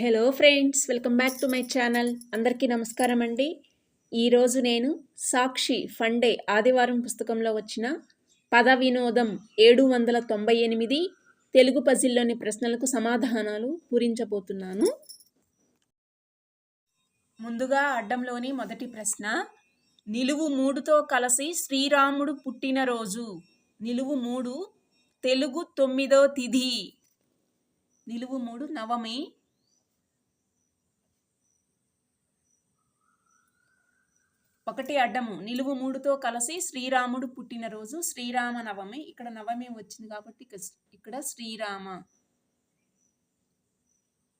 Hello friends welcome back to my channel అందరికీ నమస్కారం అండి. ఈరోజు నేను సాక్షి ఫండే ఆదివారం పుస్తకంలో వచ్చిన పద వినోదం ఏడు వందల తొంభై ఎనిమిది తెలుగు పజిల్లోని ప్రశ్నలకు సమాధానాలు పూరించబోతున్నాను. ముందుగా అడ్డంలోని మొదటి ప్రశ్న. నిలువు మూడుతో కలిసి శ్రీరాముడు పుట్టినరోజు నిలువు మూడు తెలుగు తొమ్మిదో తిథి. నిలువు మూడు నవమి. ఒకటి అడ్డము నిలువు మూడుతో కలిసి శ్రీరాముడు పుట్టినరోజు శ్రీరామ నవమి ఇక్కడ నవమి వచ్చింది కాబట్టి ఇక్కడ శ్రీరామ.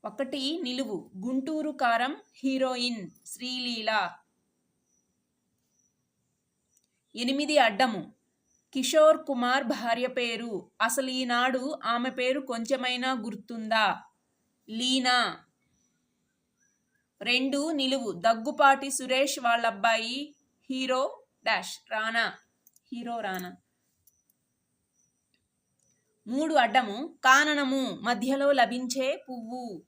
ఒకటి నిలువు గుంటూరు కారం హీరోయిన్ శ్రీలీల. ఎనిమిది అడ్డము కిషోర్ కుమార్ భార్య పేరు. అసలు ఈనాడు ఆమె పేరు కొంచెమైనా గుర్తుందా? లీనా. రెండు నిలువు. దగ్గుపాటి సురేష్ వాళ్ళ అబ్బాయి hero dash Rana. Hero Rana. మూడు అడ్డము. కాననము. మధ్యలో లభించే పువ్వు.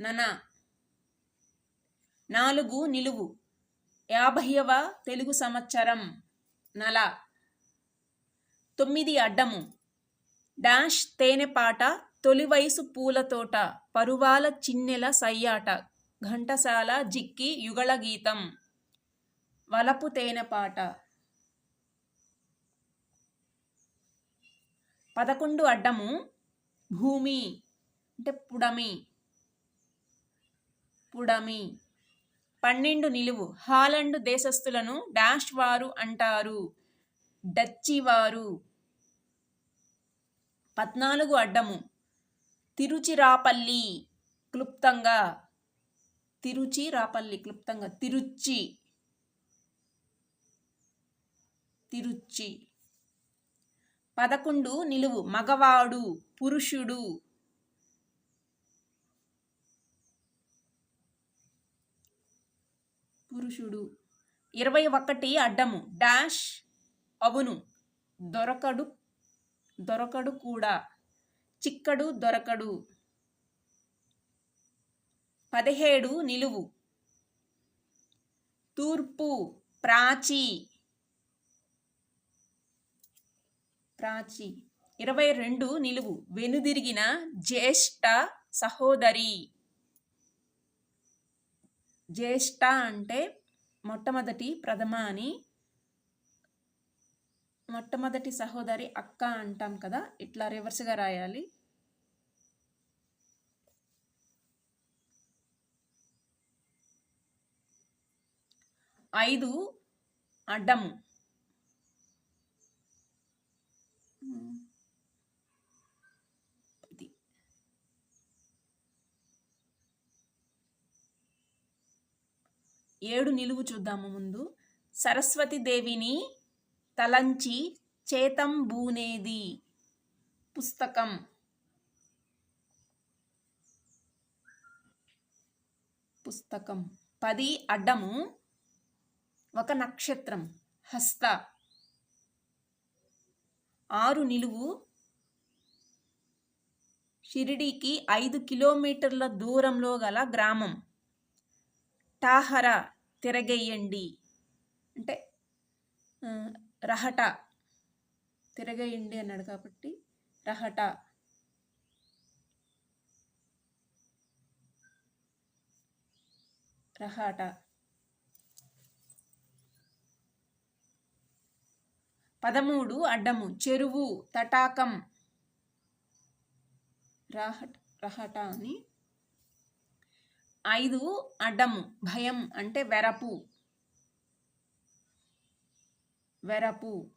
నన. నాలుగు నిలువు. యాభైవ తెలుగు సంవత్సరం. నల. తొమ్మిది అడ్డము. డాష్ తేనెపాట తొలి వయసు పూలతోట పరువాల చిన్నెల సయ్యాట. ఘంటసాల జిక్కి యుగళ గీతం. వలపు తేనెపాట పదకొండు అడ్డము భూమి అంటే పుడమి. పుడమి. పన్నెండు నిలువు హాలండ్ దేశస్థులను డాష్ వారు అంటారు. డచ్చివారు పద్నాలుగు అడ్డము తిరుచిరాపల్లి క్లుప్తంగా తిరుచి రాపల్లి క్లుప్తంగా తిరుచి. తిరుచి. పదకొండు నిలువు మగవాడు పురుషుడు. పురుషుడు. ఇరవై ఒకటి అడ్డము డాష్ అవును. దొరకడు దొరకడు కూడా. చిక్కడు దొరకడు. పదిహేడు నిలువు. తూర్పు ప్రాచి. ప్రాచి. ఇరవై రెండు నిలువు. వెనుదిరిగిన జ్యేష్ఠ సహోదరి. జ్యేష్ఠ అంటే మొట్టమొదటి ప్రథమ అని మొట్టమొదటి సహోదరి అక్క అంటాం కదా ఇట్లా రివర్స్గా రాయాలి. ఐదు అడ్డం. ఏడు నిలువు చూద్దాము ముందు. సరస్వతి దేవిని తలంచి చేతం బూనేది. పుస్తకం. పుస్తకం. పది అడ్డము. ఒక నక్షత్రం హస్త. ఆరు నిలువు. షిరిడీకి ఐదు కిలోమీటర్ల దూరంలో గల గ్రామం. టాహర తిరగేయండి. అంటే రహట. తిరగేయండి అన్నాడు కాబట్టి రహట. రహాట. పదమూడు అడ్డము చెరువు తటాకం. రాహట రహట అని. ఐదు అడ్డము భయం అంటే వెరపు. వెరపు.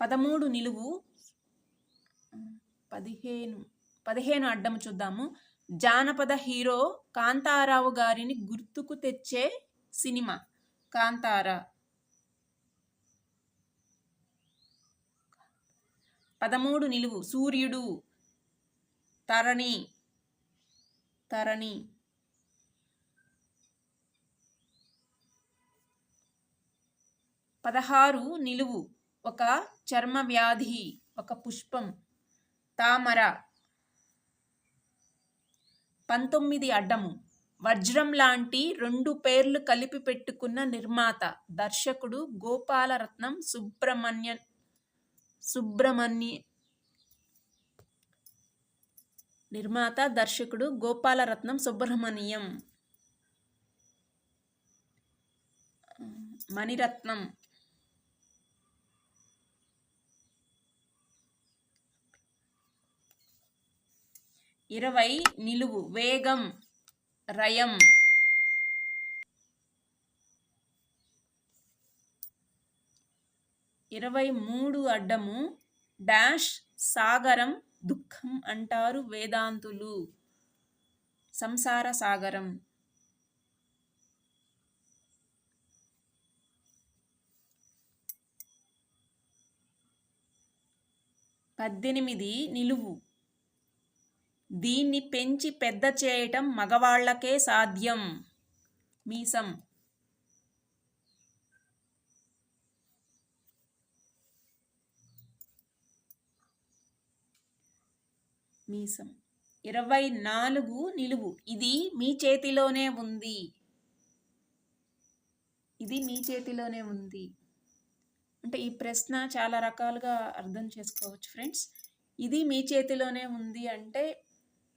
పదమూడు నిలువు. పదిహేను పదిహేను అడ్డము చూద్దాము. జానపద హీరో కాంతారావు గారిని గుర్తుకు తెచ్చే సినిమా. కాంతార. పదమూడు నిలువు. సూర్యుడు తరణి తరణి. పదహారు నిలువు. ఒక చర్మ వ్యాధి ఒక పుష్పం. తామర. పంతొమ్మిది అడ్డము. వజ్రం లాంటి రెండు పేర్లు కలిపి పెట్టుకున్న నిర్మాత దర్శకుడు గోపాలరత్నం సుబ్రహ్మణ్య సుబ్రహ్మణ్య నిర్మాత దర్శకుడు గోపాలరత్నం సుబ్రహ్మణ్యం. మణిరత్నం. ఇరవై నిలువు వేగం. రయం. ఇరవై మూడు అడ్డము డాష్ సాగరం దుఃఖం అంటారు వేదాంతులు. సంసార సాగరం. పద్దెనిమిది నిలువు. దీన్ని పెంచి పెద్ద చేయటం మగవాళ్ళకే సాధ్యం. మీసం. మీసం. ఇరవై నాలుగు నిలువు. ఇది మీ చేతిలోనే ఉంది. ఇది మీ చేతిలోనే ఉంది. అంటే ఈ ప్రశ్న చాలా రకాలుగా అర్థం చేసుకోవచ్చు ఫ్రెండ్స్. ఇది మీ చేతిలోనే ఉంది అంటే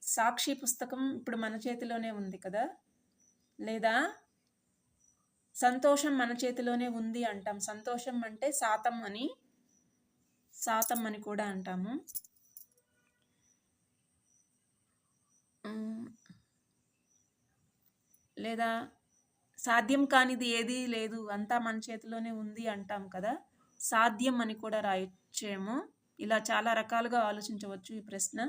సాక్షి పుస్తకం ఇప్పుడు మన చేతిలోనే ఉంది కదా? లేదా సంతోషం మన చేతిలోనే ఉంది అంటాం. సంతోషం అంటే శాతం అని శాతం అని కూడా అంటాము. లేదా సాధ్యం కానిది ఏదీ లేదు అంతా మన చేతిలోనే ఉంది అంటాం కదా? సాధ్యం అని కూడా రాయొచ్చేమో. ఇలా చాలా రకాలుగా ఆలోచించవచ్చు ఈ ప్రశ్న.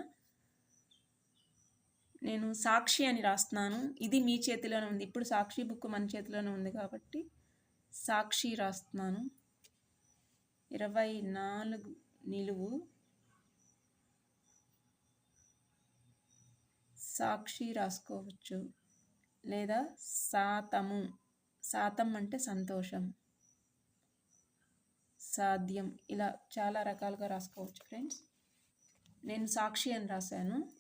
నేను సాక్షి అని రాస్తున్నాను. ఇది మీ చేతిలోనే ఉంది. ఇప్పుడు సాక్షి బుక్ మన చేతిలోనే ఉంది కాబట్టి సాక్షి రాస్తున్నాను. ఇరవై నాలుగు నిలువు. సాక్షి రాసుకోవచ్చు. లేదా సాతము. సాతం అంటే సంతోషం. సాధ్యం. ఇలా చాలా రకాలుగా రాసుకోవచ్చు ఫ్రెండ్స్. నేను సాక్షి అని రాశాను.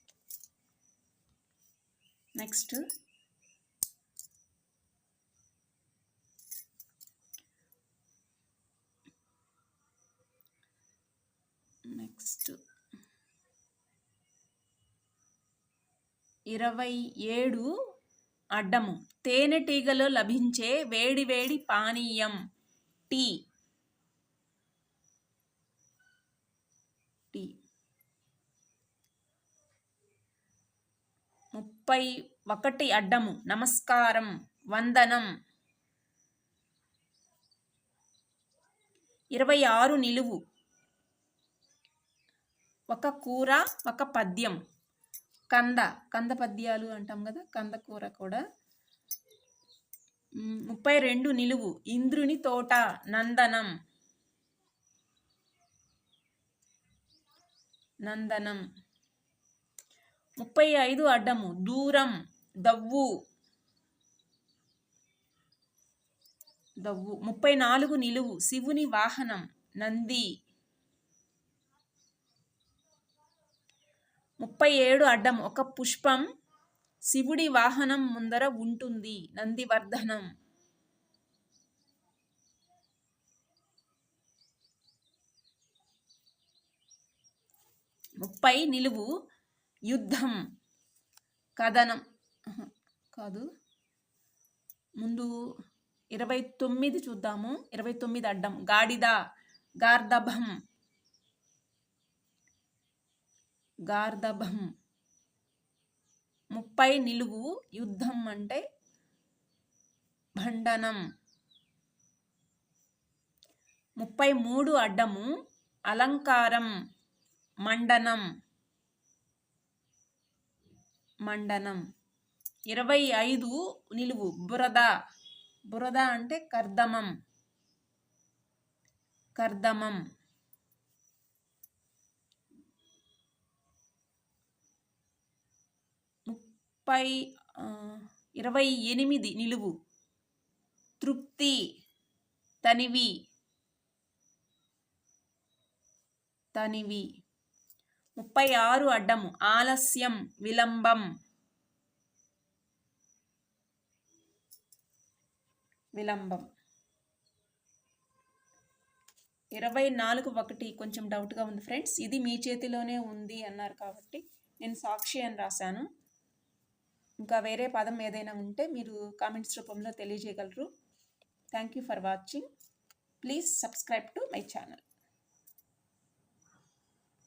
నెక్స్ట్ నెక్స్ట్ ఇరవై ఏడు అడ్డము. తేనెటీగలో లభించే వేడి వేడి పానీయం. Tea tea. ముప్పై ఒకటి అడ్డము. నమస్కారం. వందనం. ఇరవై ఆరు నిలువు. ఒక కూర ఒక పద్యం. కంద. కంద పద్యాలు అంటాం కదా? కంద కూర కూడా. ముప్పై రెండు నిలువు. ఇంద్రుని తోట. నందనం. నందనం. ముప్పై ఐదు అడ్డము. దూరం. దవ్వు. దవ్వు. ముప్పై నాలుగు నిలువు. శివుని వాహనం. నంది. ముప్పై ఏడు అడ్డం. ఒక పుష్పం. శివుడి వాహనం ముందర ఉంటుంది. నందివర్ధనం. ముప్పై నిలువు. యుద్ధం కథనం. కాదు. ముందు ఇరవై తొమ్మిది చూద్దాము. ఇరవై తొమ్మిది అడ్డం. గాడిద గార్దభం. గార్దభం. ముప్పై నిలువు యుద్ధం అంటే భండనం ముప్పై మూడు అడ్డము అలంకారం మండనం. మండనం. ఇరవై ఐదు నిలువు బురద. బురద అంటే కర్దమం. కర్దమం. ముప్పై ఇరవై ఎనిమిది నిలువు. తృప్తి. తనివి. తనివి. ముప్పై ఆరు అడ్డము. ఆలస్యం విలంబం. విలంబం. ఇరవై నాలుగు ఒకటి. కొంచెం డౌట్గా ఉంది ఫ్రెండ్స్. ఇది మీ చేతిలోనే ఉంది అన్నారు కాబట్టి నేను సాక్షి అని రాశాను. ఇంకా వేరే పదం ఏదైనా ఉంటే మీరు కామెంట్స్ రూపంలో తెలియజేయగలరు. Thank you for watching. Please subscribe to my channel.